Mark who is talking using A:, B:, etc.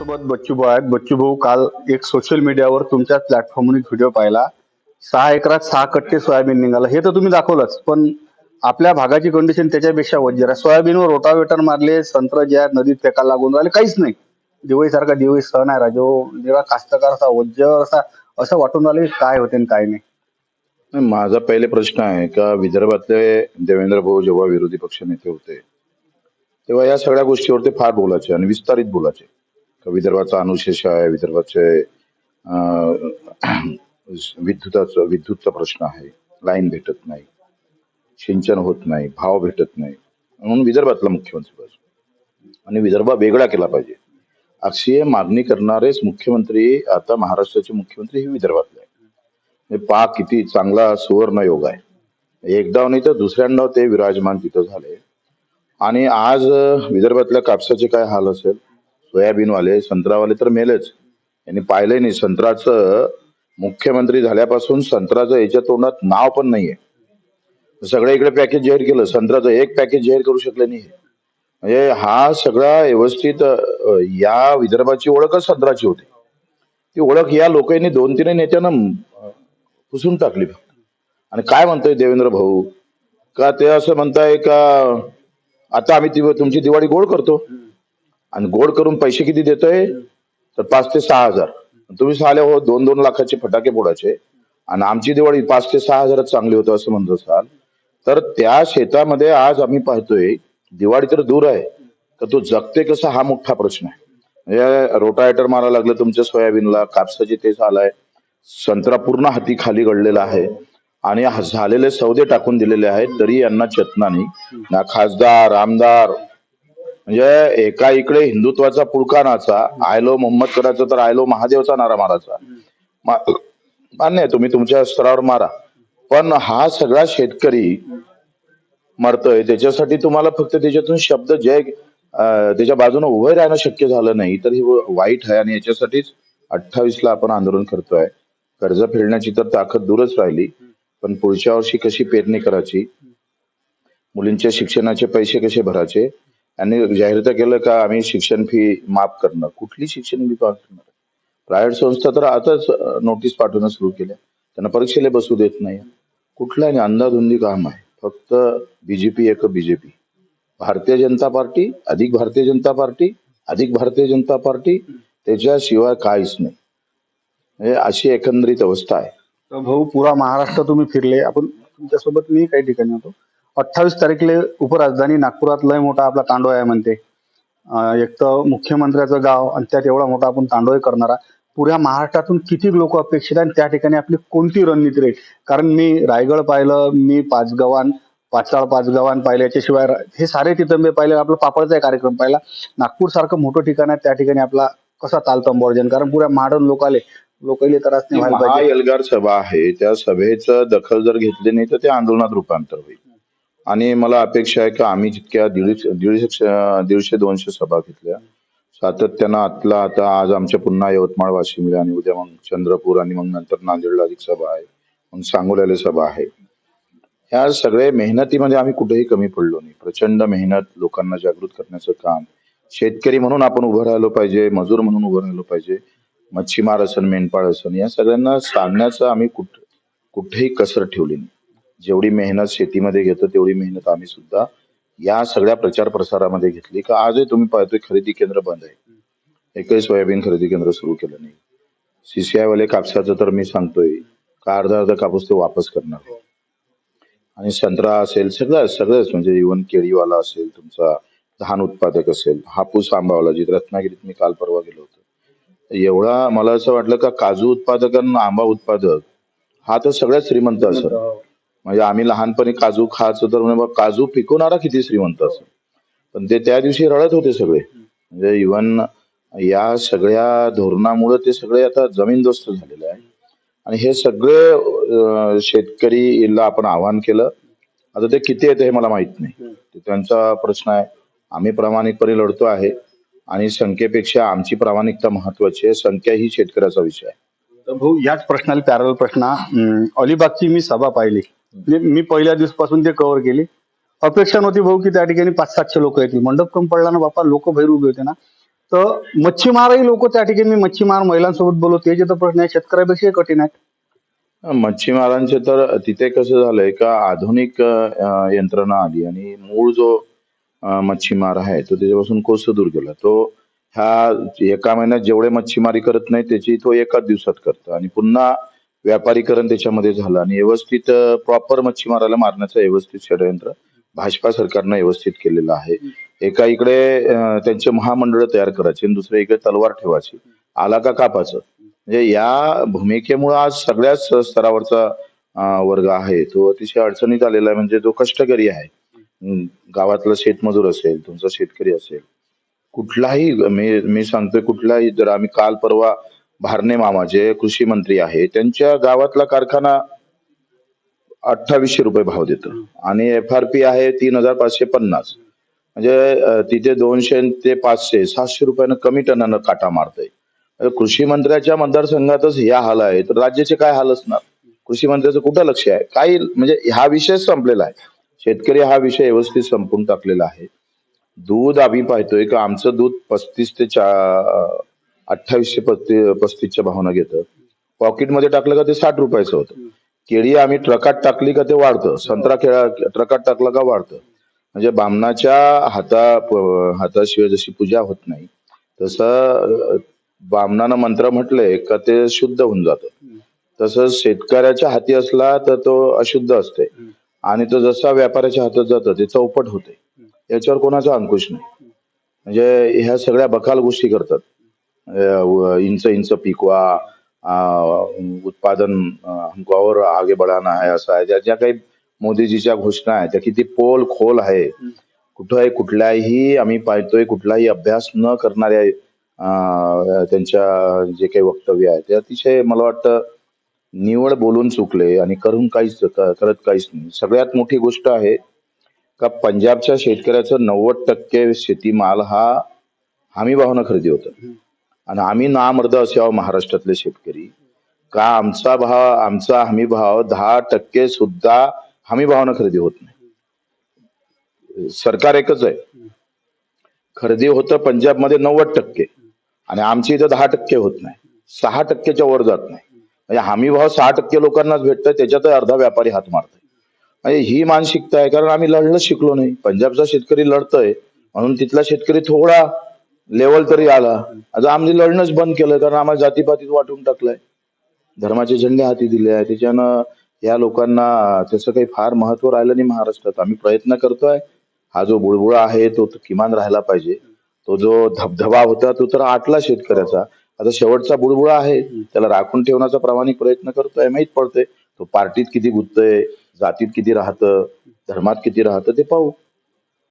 A: आपल्यासोबत बच्चू भाऊ आहेत. बच्चू भाऊ काल एक सोशल मीडियावर तुमच्या प्लॅटफॉर्मवर व्हिडिओ पाहिला. सहा एकरात सहा कट्टे सोयाबीन निघालं. हे तर तुम्ही दाखवलंच पण आपल्या भागाची कंडिशन त्याच्यापेक्षा वज्जर आहे सोयाबीनवर रोटावेटर मारले संत्र जे आहेत नदीत फेकायला लागून राहिले काहीच नाही. दिवाळी सारखा दिवाळी सण आहे राजो जेव्हा कास्तकार असा वज्जर असा असं वाटून राहिले की काय होते आणि काय नाही.
B: माझा पहिले प्रश्न आहे का विदर्भातले देवेंद्र भाऊ जेव्हा विरोधी पक्ष नेते होते तेव्हा या सगळ्या गोष्टीवर ते फार बोलायचे आणि विस्तारित बोलायचे. विदर्भाचा अनुशेष आहे विदर्भाचे अं, विद्युताचं विद्युतचा प्रश्न आहे. लाईन भेटत नाही. सिंचन होत नाही. भाव भेटत नाही. म्हणून विदर्भातला मुख्यमंत्री पाहिजे. आणि विदर्भ वेगळा केला पाहिजे. अशी मागणी करणारेच मुख्यमंत्री आता महाराष्ट्राचे मुख्यमंत्री हे विदर्भातले आहे पा किती चांगला सुवर्ण योग आहे. एकदा नाही तर दुसऱ्यांदा ते विराजमान तिथं झाले. आणि आज विदर्भातल्या कापसाचे काय हाल असेल? सोयाबीनवाले संत्रावाले तर मेलेच. यांनी पाहिलंय नाही. संत्राचं मुख्यमंत्री झाल्यापासून संत्राचं याच्या तोंडात नाव पण नाहीये. सगळ्या इकडे पॅकेज जाहीर केलं. संत्राचं एक पॅकेज जाहीर करू शकले नाही. म्हणजे हा सगळा व्यवस्थित या विदर्भाची ओळखच संत्राची होती? ती ओळख या लोकांनी दोन तीन नेत्यांना पुसून टाकली आणि काय म्हणतोय देवेंद्र भाऊ? का ते असं म्हणताय का आता आम्ही तुमची दिवाळी गोड करतो? आणि गोड करून पैसे किती देतोय? तर पाच ते सहा हजार. तुम्ही सांगले हो दोन दोन लाखाचे फटाके फोडायचे. आणि आमची दिवाळी पाच ते सहा हजारात चांगली होतं असं म्हणत असाल तर त्या शेतामध्ये आज आम्ही पाहतोय दिवाळी तर दूर आहे तर तो जगते कसा हा मोठा प्रश्न आहे. म्हणजे रोटायटर मारायला लागलं तुमच्या सोयाबीनला कापसाचे तेच आलाय संत्रा पूर्ण हाती खाली गडलेला आहे. आणि झालेले सौदे टाकून दिलेले आहेत तरी यांना चेतना नाही. ना खासदार आमदार म्हणजे एका इकडे हिंदुत्वाचा पुळका नाचा आयलो मोहम्मद करायचा तर आयलो महादेवचा नारा मारायचा. मान्य आहे तुम्ही तुमच्या स्तरावर मारा. पण हा सगळा शेतकरी मरतोय त्याच्यासाठी तुम्हाला फक्त त्याच्यातून शब्द जय त्याच्या बाजूने उभं राहणं शक्य झालं नाही तर हे वाईट आहे आणि याच्यासाठीच अठ्ठावीस ला आपण आंदोलन करतोय. कर्ज फेडण्याची तर ताकद दूरच राहिली पण पुढच्या वर्षी कशी पेरणी करायची? मुलींच्या शिक्षणाचे पैसे कसे भरायचे? आणि जाहीरता केलं का आम्ही शिक्षण फी माफ करणार कुठली शिक्षण फी माफ करणार प्रायव्हेट संस्था तर आताच नोटीस पाठवणं सुरू केल्या. त्यांना परीक्षेला बसू देत नाही. कुठलं आणि अंदाधुंदी काम आहे. फक्त बीजेपी एक बीजेपी भारतीय जनता पार्टी अधिक भारतीय जनता पार्टी अधिक भारतीय जनता पार्टी त्याच्याशिवाय काहीच नाही. अशी एकंदरीत अवस्था आहे.
A: तर भाऊ पुरा महाराष्ट्र तुम्ही फिरले. आपण तुमच्यासोबत मी काही ठिकाणी होतो. अठ्ठावीस तारीखले उपराजधानी नागपुरात लय मोठा आपला तांडव आहे म्हणते. एक तर मुख्यमंत्र्याचं गाव आणि त्यात एवढा मोठा आपण तांडव करणारा. पुऱ्या महाराष्ट्रातून किती लोक अपेक्षित आहे आणि त्या ठिकाणी आपली कोणती रणनीती राहील? कारण मी रायगड पाहिलं मी पाचगव्हाण पाचाळ पाचगव्हाण पाहिलं याच्याशिवाय हे सारे तिथंबे पाहिले आपला पापडचा कार्यक्रम पाहिला. नागपूर सारखं मोठं ठिकाण आहे त्या ठिकाणी आपला कसा तालतंब अर्जन कारण पुऱ्या महाडन लोकाले लोकांले त्रास नाही व्हायला पाहिजे.
B: महा एल्गार सभा आहे त्या सभेचं दखल जर घेतली नाही तर ते आंदोलनात रूपांतर होईल. आणि मला अपेक्षा आहे की आम्ही जितक्या दीडशे दीडशे दीडशे दोनशे सभा घेतल्या सातत्यानं आतला आता आज आमच्या पुन्हा यवतमाळ वाशिमला आणि उद्या मग चंद्रपूर आणि मग नंतर नांदेडला अधिक सभा आहे मग सांगोल्याला सभा आहे. ह्या सगळ्या मेहनतीमध्ये आम्ही कुठेही कमी पडलो नाही. प्रचंड मेहनत लोकांना जागृत करण्याचं काम. शेतकरी म्हणून आपण उभं राहिलो पाहिजे मजूर म्हणून उभं राहिलो पाहिजे मच्छीमार असन मेंढपाळ असन या सगळ्यांना सांगण्याचं आम्ही कुठ कुठेही कसर ठेवली नाही. जेवढी मेहनत शेतीमध्ये घेतो तेवढी मेहनत आम्ही सुद्धा या सगळ्या प्रचार प्रसारामध्ये घेतली. का आजही तुम्ही पाहतोय खरेदी केंद्र बंद आहे. एकही सोयाबीन खरेदी केंद्र सुरू केलं नाही. सीसीआय वाले कापसाचं तर मी सांगतोय का अर्धा अर्धा कापूस ते वापस करणार आणि संत्रा असेल सगळं सगळंच म्हणजे इव्हन केळीवाला असेल तुमचा धान उत्पादक असेल हापूस आंबावाला जिथे रत्नागिरीत मी काल परवा गेलो होतो. एवढा मला असं वाटलं का काजू उत्पादक आणि आंबा उत्पादक हा तर सगळ्यात श्रीमंत असं म्हणजे आम्ही लहानपणी काजू खायचो तर म्हणजे काजू पिकवणारा किती श्रीमंत असं. पण ते त्या दिवशी रडत होते सगळे. म्हणजे इव्हन या सगळ्या धोरणामुळे ते सगळे आता जमीनदोस्त झालेले आहे आणि हे सगळे शेतकरीला आपण आवाहन केलं. आता ते किती येते हे मला माहीत नाही. ते त्यांचा प्रश्न आहे. आम्ही प्रामाणिकपणे लढतो आहे. आणि संख्येपेक्षा आमची प्रामाणिकता महत्वाची आहे. संख्या ही शेतकऱ्याचा विषय आहे.
A: तर भाऊ याच प्रश्नाला पॅरल प्रश्न. अलिबागची मी सभा पाहिली. म्हणजे मी पहिल्या दिवसापासून ते कव्हर केली अपेक्षा नव्हती भाऊ की त्या ठिकाणी पाच सातशे लोक येतील. मंडप कम पडला ना बापा लोक भैर उभे होते ना. तर मच्छीमारही लोक त्या ठिकाणी मी मच्छीमार महिलांसोबत बोललो त्याचे जे तर प्रश्न आहे शेतकऱ्यापेक्षा कठीण आहेत
B: मच्छीमारांचे तर तिथे कसं झालंय का आधुनिक यंत्रणा आली आणि मूळ जो मच्छीमार आहे तो त्याच्यापासून कोस दूर गेला. तो ह्या एका महिन्यात जेवढे मच्छीमारी करत नाही त्याची तो एकाच दिवसात करतो. आणि पुन्हा व्यापारीकरण त्याच्यामध्ये झालं आणि व्यवस्थित प्रॉपर मच्छीमाराला मारण्याचं व्यवस्थित षडयंत्र भाजपा सरकारनं व्यवस्थित केलेलं आहे. एका इकडे त्यांचे महामंडळ तयार करायचे आणि दुसऱ्या इकडे तलवार ठेवायची. आला का कापाचं? म्हणजे या भूमिकेमुळे आज सगळ्याच स्तरावरचा वर्ग आहे. तो अतिशय अडचणीत आलेला आहे. म्हणजे जो कष्टकरी आहे. गावातला शेतमजूर असेल तुमचा शेतकरी असेल कुठलाही मी मी सांगतोय कुठलाही जर आम्ही काल परवा भारणे मामा जे कृषी मंत्री आहे त्यांच्या गावातला कारखाना अठ्ठावीसशे रुपये भाव देतो. आणि एफ आर पी आहे तीन हजार पाचशे पन्नास. म्हणजे तिथे दोनशे ते पाचशे सातशे रुपयानं कमी टनानं काटा मारतय. कृषी मंत्र्याच्या मतदारसंघातच या हाल आहे. तर राज्याचे काय हाल असणार? कृषी मंत्र्याचं कुठं लक्ष आहे? काही म्हणजे हा विषय संपलेला आहे. शेतकरी हा विषय व्यवस्थित संपून टाकलेला आहे. दूध आम्ही पाहतोय का? आमचं दूध पस्तीस ते चा अठ्ठावीसशे पस्ती पस्तीसच्या भावना घेतं. पॉकेटमध्ये टाकलं का ते साठ रुपयाचं होतं. केळी आम्ही ट्रकात टाकली का ते वाढतं. संत्रा खेळा ट्रकात टाकला का वाढतं. म्हणजे बामणाच्या हाता हाताशिवाय जशी पूजा होत नाही तसं बामणानं मंत्र म्हटलंय का ते शुद्ध होऊन जातं. तसंच शेतकऱ्याच्या हाती असला तर तो अशुद्ध असते. आणि तो जसा व्यापाऱ्याच्या हातात जातं ते चौपट होते. याच्यावर कोणाचा अंकुश नाही. म्हणजे ह्या सगळ्या बकाल गोष्टी करतात. इंच इंच पिकवा उत्पादन हमको और आगे बढ़ाना है असं आहे ज्या ज्या काही मोदीजीच्या घोषणा आहेत त्या किती पोल खोल आहे कुठंही कुठल्याही आम्ही पाहतोय कुठलाही अभ्यास न करणाऱ्या त्यांच्या जे काही वक्तव्य आहे ते अतिशय मला वाटतं निवड बोलून चुकले आणि करून काहीच करत काहीच नाही. सगळ्यात मोठी गोष्ट आहे का पंजाबच्या शेतकऱ्याचं नव्वद टक्के शेतीमाल हा हमी भावानं खरेदी होतं. आणि आम्ही नामर्द आहोत महाराष्ट्रातले शेतकरी. का आमचा भाव आमचा हमी भाव दहा टक्के सुद्धा हमी भावानं खरेदी होत नाही. सरकार एकच आहे. खरेदी होतं पंजाबमध्ये नव्वद टक्के आणि आमच्या इथं दहा टक्के होत नाही. सहा टक्केच्या वर जात नाही. म्हणजे हमी भाव सहा टक्के लोकांनाच भेटतोय त्याच्यात अर्धा व्यापारी हात मारतोय. म्हणजे ही मानसिकता आहे कारण आम्ही लढलं शिकलो नाही. पंजाबचा शेतकरी लढतोय म्हणून तिथला शेतकरी थोडा लेवल तरी आला. आता आम्ही लढणंच बंद केलं कारण आम्हाला जातीपातीत वाटून टाकलंय. धर्माचे झेंडे हाती दिले आहे त्याच्यानं या लोकांना त्याचं काही फार महत्त्व राहिलं नाही महाराष्ट्रात. आम्ही प्रयत्न करतोय. हा जो बुळबुळा आहे तो किमान राहिला पाहिजे. तो जो धबधबा होता तो तर आटला शेतकऱ्याचा. आता शेवटचा बुळबुळा आहे. त्याला राखून ठेवण्याचा प्रामाणिक प्रयत्न करतोय माहीत पडतंय. तो पार्टीत किती गुंततोय जातीत किती राहतं धर्मात किती राहतं ते पाहू.